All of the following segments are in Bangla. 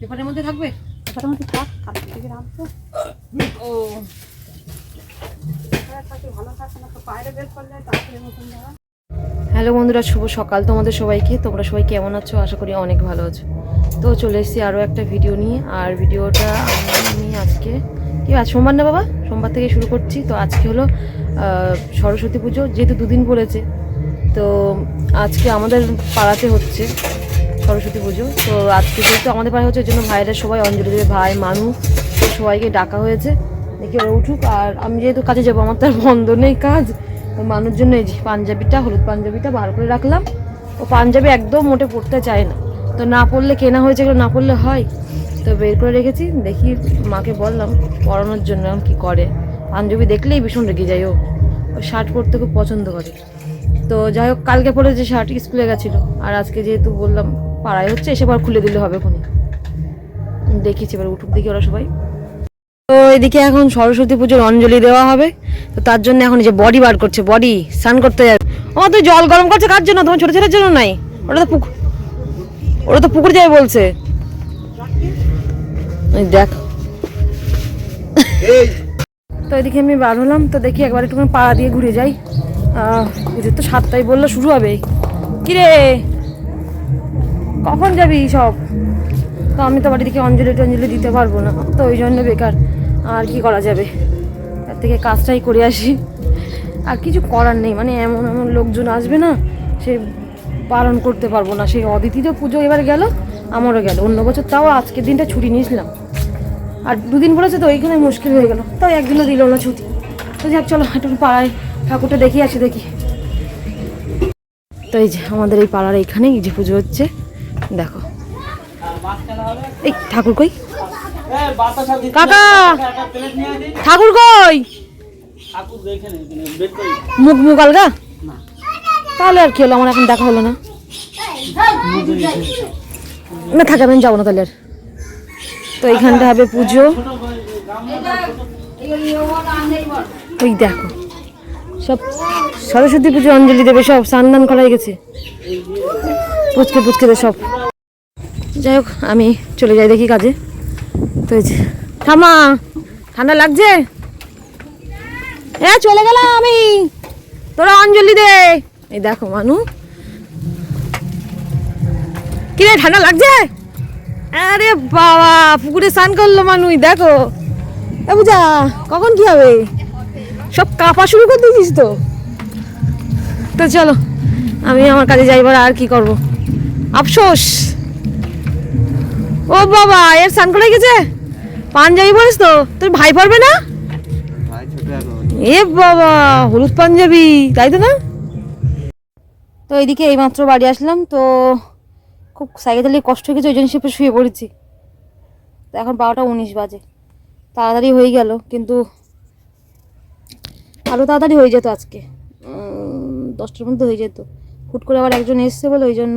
পেপারের মধ্যে থাকবে? ব্যাপারটা মধ্যে থাক কালকে থেকে রাখব। ও। ভালো না তো বাইরে বের করলে তাড়াতাড়ি মতন দেওয়া হ্যালো বন্ধুরা শুভ সকাল তোমাদের সবাইকে। তোমরা সবাই কেমন আছো? আশা করি অনেক ভালো আছো। তো চলে এসেছি আরও একটা ভিডিও নিয়ে। আর ভিডিওটা আমি আজকে কি আজ সোমবার না বাবা? সোমবার থেকে শুরু করছি। তো আজকে হলো সরস্বতী পুজো যেহেতু দুদিন পড়েছে। তো আজকে আমাদের পাড়াতে হচ্ছে। সরস্বতী পুজো। তো আজকে যেহেতু আমাদের পাড়ায় হচ্ছে ওই জন্য ভাইরা সবাই অঞ্জলি দেবে। ভাই, মানু, সবাইকে ডাকা হয়েছে। দেখি ওরা উঠুক। আর আমি যেহেতু কাজে যাব, আমার তো আর বন্ধ নেই কাজ। তো মানুষ জন্য এই যে পাঞ্জাবিটা, হলুদ পাঞ্জাবিটা বার করে রাখলাম। ও পাঞ্জাবি একদম মোটে পড়তে চায় না। তো না পড়লে কেনা হয়েছে এগুলো না পড়লে হয়। তো বের করে রেখেছি। দেখি মাকে বললাম, পড়ানোর জন্য কী করে। পাঞ্জাবি দেখলেই ভীষণ রেগে যায় ও। শার্ট পরতে খুব পছন্দ করে। তো যাই হোক, কালকে পরে যে শার্ট, স্কুলে গেছিল। আর আজকে যেহেতু বললাম পাড়ায় হচ্ছে এসে বার খুলে দিলে হবে ওখানে দেখিছি এবার উঠুক দেখি ওরা সবাই। তো এদিকে এখন সরস্বতী পুজোর অঞ্জলি দেওয়া হবে। তো তার জন্য এখন যে বডি বার করছে বডি স্নান করতে যাবে। ও তুই জল গরম করছে কার জন্য? তোমার ছোট ছেলের জন্য নাই? ওটা তো পুকুর ওটা তো পুকুর যাবে বলছে। দেখ। তো এদিকে আমি বার হলাম তো দেখি একবার একটু পাড়া দিয়ে ঘুরে যাই। আহ, পুজোর তো সাতটায় বলল শুরু হবে। কিরে? কখন যাবি সব তো আমি তো বাড়ি থেকে অঞ্জলি টঞ্জলি দিতে পারব না, তো ওই জন্য বেকার। আর কি করা যাবে? তার থেকে কাজটাই করে আসি। আর কিছু করার নেই মানে এমন এমন লোকজন আসবে না, সে পালন করতে পারব না। সেই অদিতিরও পুজো এবার গেল, আমারও গেল। অন্য বছর তাও আজকের দিনটা ছুটি নিয়েছিলাম। আর দুদিন পরেছে তো ওইখানে মুশকিল হয়ে গেল। তাও একদিনও দিল না ছুটি। তো যাক, চলো একটু পাড়ায় ঠাকুরটা দেখি, আসি দেখি। তো এই যে, আমাদের এই পাড়ার এইখানে এই যে পুজো হচ্ছে। দেখো। এই, ঠাকুর কই? কাকা! ঠাকুর কই? মুখ মুখ আলগা? তাহলে আর কি হলো? আমার এখন দেখা হলো না। না, থাকে, আমি যাব না তাহলে আর। তো এইখানটা হবে পুজো। ওই দেখো। সব সরস্বতী পুজো অঞ্জলি দেবে সব স্নান করা হয়ে গেছে। পুচকে পুচকে সব। যাই হোক, আমি চলে যাই দেখি কাজে। তো থামা ঠান্ডা লাগছে? হ্যাঁ চলে গেলাম আমি। তোরা অঞ্জলি দে। এই দেখো, মানু। কিরে ঠান্ডা লাগছে? আরে বাবা, পুকুরে স্নান করল মানুষ দেখো। এ বুঝা কখন কি হবে? সব কাঁপা শুরু করে দিয়েছিস তো। তো চলো, আমি আমার কাজে যাইবার আর কি করব। আফসোস। ও বাবা এর স্নান করে গেছে? পাঞ্জাবি পরিস তো? তোর ভাই পারবে না? এ বাবা হলুদ পাঞ্জাবি তাই তো না? তো এইদিকে এইমাত্র বাড়ি আসলাম তো খুব সাইকেল চালিয়ে কষ্ট হয়ে গেছে ওই জন্য সে শুয়ে পড়েছি। তো এখন বারোটা উনিশ বাজে। তাড়াতাড়ি হয়ে গেল কিন্তু আরও তাড়াতাড়ি হয়ে যেত আজকে। দশটার মধ্যে হয়ে যেত। হুট করে আবার একজন এসছে বলে ওই জন্য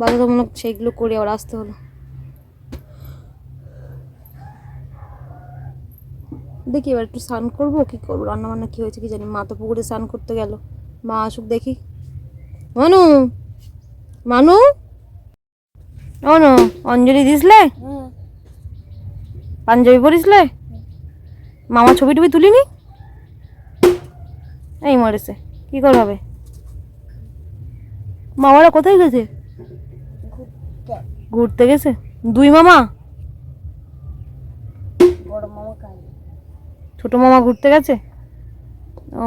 বাধ্যতামূলক সেইগুলো করে আবার আসতে হলো। দেখি এবার একটু স্নান করব কী করব? রান্না বান্না কি হয়েছে কি জানি? মা তো পুকুরে স্নান করতে গেল। মা আসুক দেখি। মানু! মানু! অনু অঞ্জলি দিসলে? পাঞ্জাবি পরিসলে? মামা ছবি টবি তুলিনি? এই মরেছে কি করে হবে? মামারা কোথায় গেছে? ঘুরতে। গেছে? দুই মামা? ছোট মামা ঘুরতে গেছে? ও।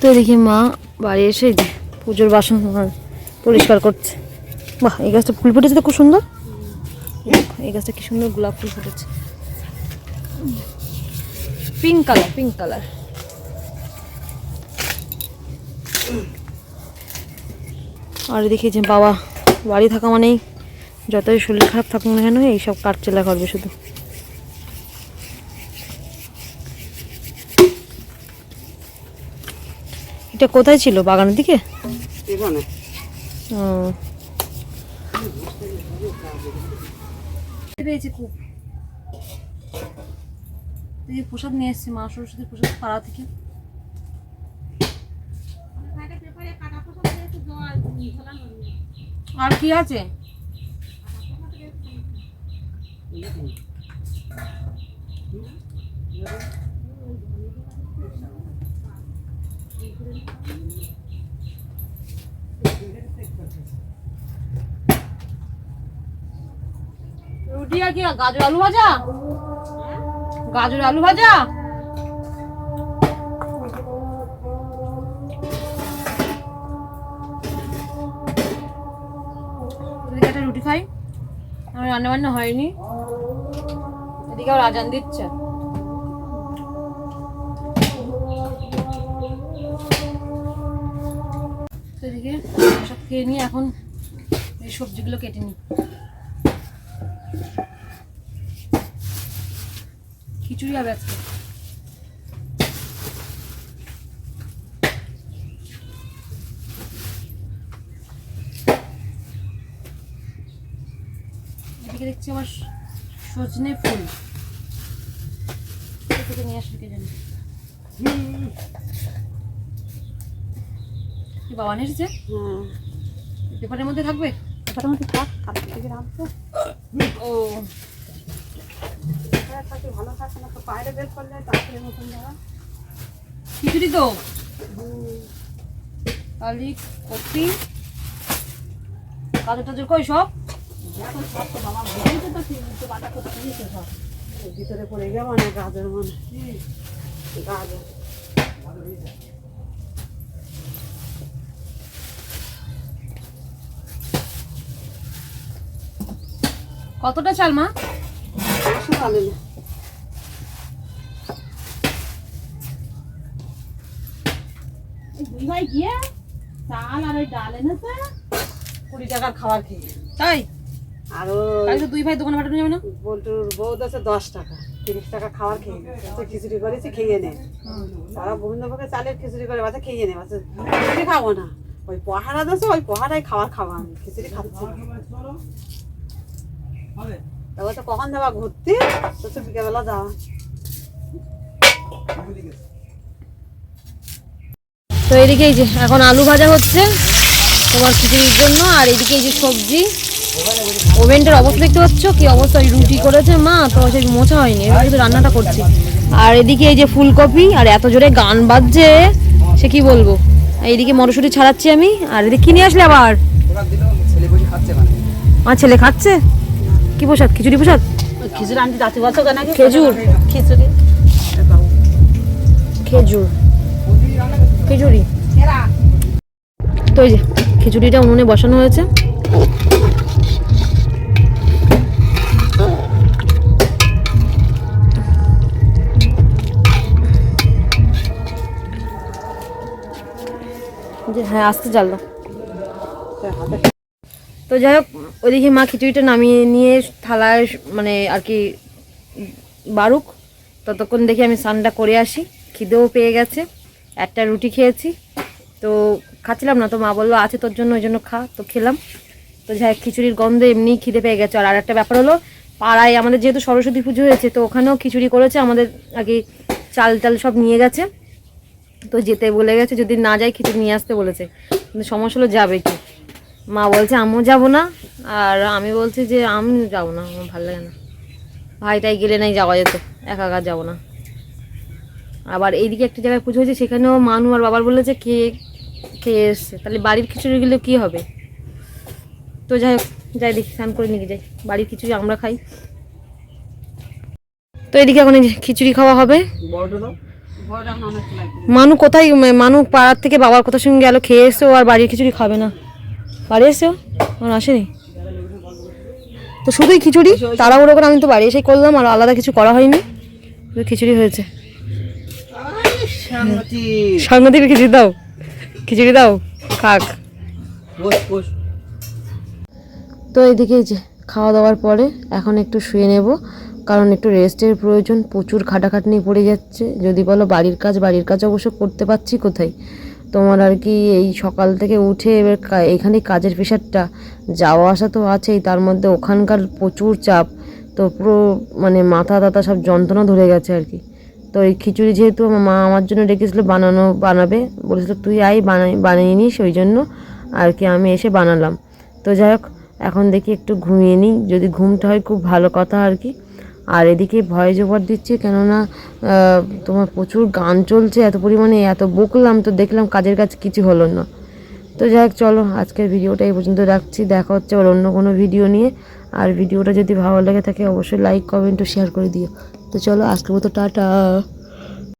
তো দেখি মা বাড়ি এসে পুজোর বাসন পরিষ্কার করছে। বাহ, এই গাছটা ফুল ফুটেছে তো খুব সুন্দর? এই গাছটা কি সুন্দর গোলাপ ফুল ফুটেছে। Pink colour pink colour. আর দেখি যে বাবা বাড়ি থাকা মানেই যতই শরীর খারাপ থাকুক না কেন, এইসব চেলা করবে শুধু। এটা কোথায় ছিল? বাগানের দিকে? প্রসাদ নিয়ে এসেছি মা সরস্বতীর প্রসাদ পাড়া থেকে। আর কি আছে? আর কি গাজর আলু ভাজা? গাজর আলু ভাজা? একটা রুটি খাই। আমার রান্না বান্না হয়নি। এদিকে আবার আজান দিচ্ছে এদিকে সব খেয়ে নিয়ে এখন এই সবজিগুলো কেটে নিই। খিচুড়ি হবে আজকে। এদিকে দেখছি আমার সজনে ফুল। থেকে নিয়ে আসবে কে জানে। কি বাবা এসেছে? পেপারের মধ্যে থাকবে? মধ্যে থাক কালকে থেকে রাখব ও। হ্যাঁ ভালো থাকে না তো বাইরে বের করলে তাড়াতাড়ি মতন দেওয়া খিচুড়ি তো। আলি কপি। গাজর টাজর কই সব? ভিতরে পড়ে যাব না গাজর মনে গাজর। কতটা চাল মা? ভালো না দুই ভাই গিয়ে চাল আর ওই ডাল এনেছে। কুড়ি টাকার খাবার খেয়ে তাই? আর দুই ভাই দোকানে পাঠানো যাবে না? বল্টুর বউ আছে দশ টাকা তিরিশ টাকা খাবার খেয়ে গেছে খিচুড়ি করেছি খেয়ে নে। তারা গোবিন্দভোগে চালের খিচুড়ি করে বাচ্চা খেয়ে নে বাচ্চা খিচুড়ি খাব না। ওই পহাড়া দিয়েছে ওই পহাড়াই খাবার খাব আমি খিচুড়ি খাচ্ছি তা বলছে কখন যাবা ঘুরতে? তো বিকেলবেলা যাওয়া। তো এদিকে এই যে এখন আলু ভাজা হচ্ছে তোমার খিচুড়ির জন্য আর এদিকে এই যে সবজি। ওভেনটার অবস্থা দেখতে পাচ্ছ? কি অবস্থা ওই রুটি করেছে মা তো সেই মোছা হয়নি এবার শুধু রান্নাটা করছি। আর এদিকে এই যে ফুলকপি আর এত জোরে গান বাজছে সে কি বলব? এদিকে মটরশুঁটি ছাড়াচ্ছি আমি আর এদিকে কিনে আসলে আবার? আমার ছেলে খাচ্ছে? কি প্রসাদ? খিচুড়ি প্রসাদ? খিচুড়ি আনতে যাচ্ছি বলছো কেন খেজুর। খিচুড়ি। খেজুর। খিচুড়ি তো এই যে খিচুড়িটা উনুনে বসানো হয়েছে। হ্যাঁ আসতে দাও। তো যাই হোক, ওইদিকে মা খিচুড়িটা নামিয়ে নিয়ে থালায় মানে আর কি বারুক, ততক্ষণ দেখি আমি স্নানটা করে আসি, খিদেও পেয়ে গেছে, একটা রুটি খেয়েছি। তো খাচ্ছিলাম না, তো মা বলল, আছে তোর জন্য, ওই জন্য খা। তো খেলাম। তো যাই খিচুড়ির গন্ধ এমনি খিদে পেয়ে গেছে। আর আরেকটা ব্যাপার হলো, পাড়ায় আমাদের যেহেতু সরস্বতী পুজো হয়েছে, তো ওখানেও খিচুড়ি করেছে, আমাদের কি চাল টাল সব নিয়ে গেছে। তো যেতে বলে গেছে, যদি না যায় খিচুড়ি নিয়ে আসতে বলেছে। কিন্তু সমস্যা হলো যাবে কি? মা বলছে আমিও যাব না। আর আমি বলছি যে আমি যাব না আমার ভালো লাগে না। ভাইটাই গেলে নাই যাওয়া যেত একা একা যাব না। আবার এইদিকে একটা জায়গায় পুজো হয়েছে সেখানেও মানু আর বাবার বলেছে খেয়ে খেয়ে এসছে? তাহলে বাড়ির খিচুড়ি খিচুড়িগুলো কী হবে? তো যাই হোক যাই দেখি স্নান করে নিয়ে যাই। বাড়ির খিচুড়ি আমরা খাই। তো এদিকে এখন খিচুড়ি খাওয়া হবে। বড়টা মানু কোথায় মানু পাড়ার থেকে বাবার কোথার সঙ্গে গেল খেয়ে এসছে ও আর বাড়ির খিচুড়ি খাবে না। বাড়ি এসছে? আমার আসেনি? তো শুধুই খিচুড়ি? তাড়াহুড়ো করে আমি তো বাড়ি এসেই করলাম আর আলাদা কিছু করা হয়নি। শুধু খিচুড়ি হয়েছে। থেকে খিচুড়ি দাও। খিচুড়ি দাও খাক। তো এদিকে যে খাওয়া দাওয়ার পরে এখন একটু শুয়ে নেব কারণ একটু রেস্টের প্রয়োজন প্রচুর খাটাখাটনি পড়ে যাচ্ছে। যদি বলো বাড়ির কাজ বাড়ির কাজ অবশ্য করতে পারছি কোথায়? তোমার আর কি এই সকাল থেকে উঠে এবার এখানে কাজের প্রেশারটা যাওয়া আসা তো আছেই, তার মধ্যে ওখানকার প্রচুর চাপ, তো পুরো মানে মাথা টাথা সব যন্ত্রণা ধরে গেছে আর কি। তো এই খিচুড়ি যেহেতু আমার মা আমার জন্য ডেকেছিল বানানো, বানাবে, বলেছিল তুই আই বানাই, বানিয়ে নিস ওই জন্য, আর কি আমি এসে বানালাম। তো যাই হোক, এখন দেখি একটু ঘুমিয়ে নিই, যদি ঘুমটা হয় খুব ভালো কথা আর কি। আর এদিকে ভয়েস ওভার দিচ্ছে কেননা তোমার প্রচুর গান চলছে, এত পরিমাণে এত বকলাম তো দেখলাম কাজের কাজ কিছু হলো না। তো যাই হোক, চলো, আজকের ভিডিওটা এই পর্যন্ত রাখছি, দেখা হচ্ছে আর অন্য কোনো ভিডিও নিয়ে। আর ভিডিওটা যদি ভালো লাগে থাকে, অবশ্যই লাইক কমেন্ট ও শেয়ার করে দিও। তো চলো, আজকের মতো টাটা।